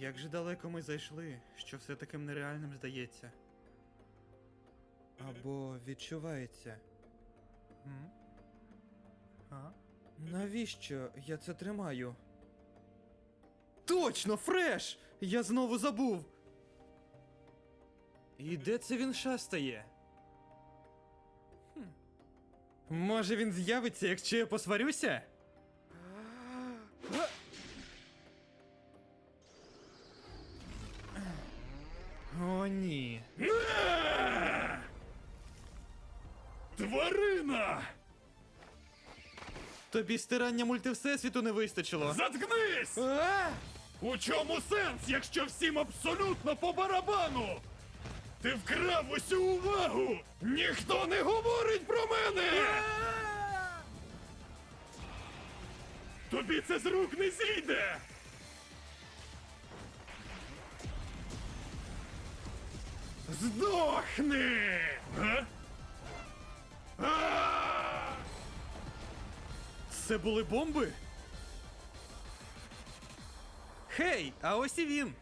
Як же далеко ми зайшли, що все таким нереальним здається. Або відчувається. А? Навіщо я це тримаю? Точно, Фреш! Я знову забув. І де це він шастає? Хм. Може він з'явиться, якщо я посварюся? О, ні. Тварина! Тобі стирання мультивсесвіту не вистачило. Заткнись! А! У чому сенс, якщо всім абсолютно по барабану? Ти вкрав усю увагу! Ніхто не говорить про мене! Тобі це з рук не зійде! Здохни! А! Це були бомби? Хей, а ось і він.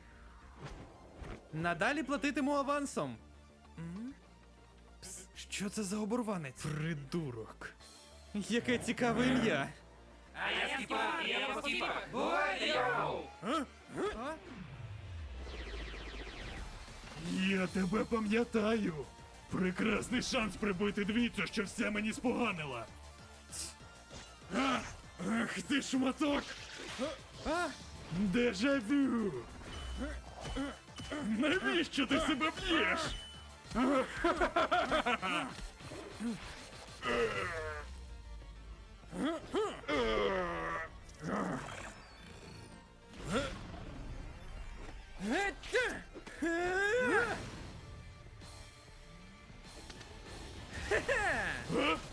Надалі платитиму авансом. М? Пс, Що це за оборванець? Придурок. Яке цікаве ім'я. А я Степа, я по Степа. Бувайте, йоу! А? Тебе пам'ятаю. Прекрасний шанс прибити двійцю, що все мені споганила. А, ах ти шматок! Дежавю! Навіщо ти себе б'єш? Е! А?